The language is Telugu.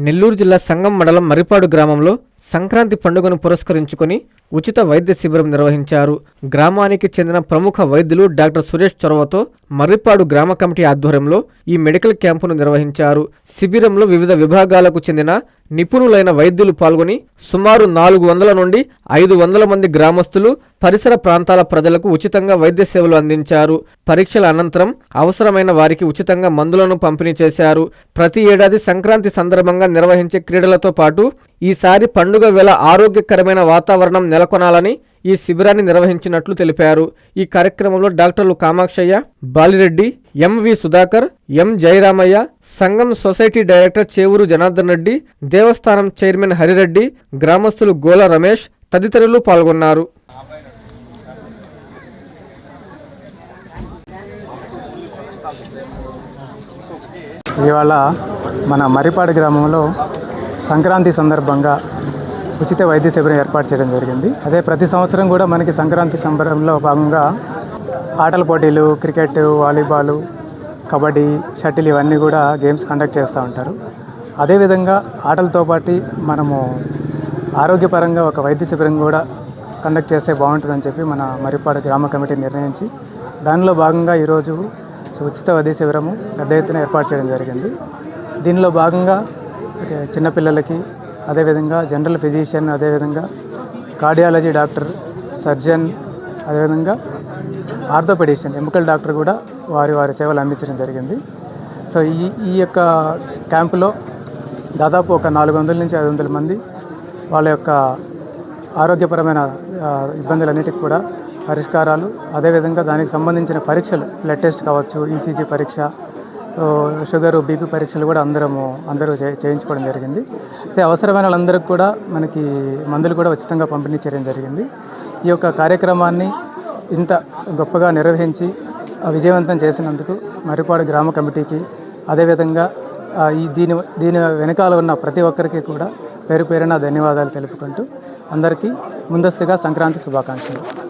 నెల్లూరు జిల్లా సంగం మండలం మరిపాడు గ్రామంలో సంక్రాంతి పండుగను పురస్కరించుకుని ఉచిత వైద్య శిబిరం నిర్వహించారు. గ్రామానికి చెందిన ప్రముఖ వైద్యులు డాక్టర్ సురేష్ చొరవతో మర్రిపాడు గ్రామ కమిటీ ఆధ్వర్యంలో ఈ మెడికల్ క్యాంపును నిర్వహించారు. శిబిరంలో వివిధ విభాగాలకు చెందిన నిపుణులైన వైద్యులు పాల్గొని సుమారు నాలుగు వందల నుండి ఐదు వందల మంది గ్రామస్తులు పరిసర ప్రాంతాల ప్రజలకు ఉచితంగా వైద్య సేవలు అందించారు. పరీక్షల అనంతరం అవసరమైన వారికి ఉచితంగా మందులను పంపిణీ చేశారు. ప్రతి ఏడాది సంక్రాంతి సందర్భంగా నిర్వహించే క్రీడలతో పాటు ఈసారి పండుగ వేళ ఆరోగ్యకరమైన వాతావరణం నెలకొనాలని ఈ శిబిరాన్ని నిర్వహించినట్లు తెలిపారు. ఈ కార్యక్రమంలో డాక్టర్లు Kamakshaiah Balireddy M V Sudhakar M Jayaramaiah సంఘం సొసైటీ డైరెక్టర్ చేవూరు జనార్దన్ రెడ్డి దేవస్థానం చైర్మన్ హరిరెడ్డి గ్రామస్తులు గోల రమేష్ తదితరులు పాల్గొన్నారు. ఇవాళ మన మర్రిపాడు గ్రామంలో సంక్రాంతి సందర్భంగా ఉచిత వైద్య శిబిరం ఏర్పాటు చేయడం జరిగింది. అదే ప్రతి సంవత్సరం కూడా మనకి సంక్రాంతి సంబరంలో భాగంగా ఆటల పోటీలు క్రికెట్ వాలీబాల్ కబడ్డీ షటిల్ ఇవన్నీ కూడా గేమ్స్ కండక్ట్ చేస్తూ ఉంటారు. అదేవిధంగా ఆటలతో పాటు మనము ఆరోగ్యపరంగా ఒక వైద్య శిబిరం కూడా కండక్ట్ చేస్తే బాగుంటుందని చెప్పి మన మరిపాడు గ్రామ కమిటీ నిర్ణయించి దానిలో భాగంగా ఈరోజు ఉచిత వైద్య శిబిరము పెద్ద ఎత్తున ఏర్పాటు చేయడం జరిగింది. దీనిలో భాగంగా అంటే చిన్నపిల్లలకి అదేవిధంగా జనరల్ ఫిజిషియన్ అదేవిధంగా కార్డియాలజీ డాక్టర్ సర్జన్ అదేవిధంగా ఆర్థోపెడిషియన్ ఎముకల డాక్టర్ కూడా వారి వారి సేవలు అందించడం జరిగింది. సో ఈ ఈ యొక్క క్యాంపులో దాదాపు ఒక నాలుగు వందల నుంచి ఐదు వందల మంది వాళ్ళ యొక్క ఆరోగ్యపరమైన ఇబ్బందులన్నిటికి కూడా పరిష్కారాలు అదేవిధంగా దానికి సంబంధించిన పరీక్షలు బ్లడ్ టెస్ట్ కావచ్చు ఈసీజీ పరీక్ష సో, షుగర్ బీపీ పరీక్షలు కూడా అందరము అందరూ చే- చేయించుకోవడం జరిగింది. అయితే అవసరమైన వాళ్ళందరికీ కూడా మనకి మందులు కూడా ఉచితంగా పంపిణీ చేయడం జరిగింది. ఈ యొక్క కార్యక్రమాన్ని ఇంత గొప్పగా నిర్వహించి విజయవంతం చేసినందుకు మరిపాడు గ్రామ కమిటీకి అదేవిధంగా ఈ దీని దీని వెనకాల ఉన్న ప్రతి ఒక్కరికి కూడా పేరు పేరున ధన్యవాదాలు తెలుపుకుంటూ అందరికీ ముందస్తుగా సంక్రాంతి శుభాకాంక్షలు.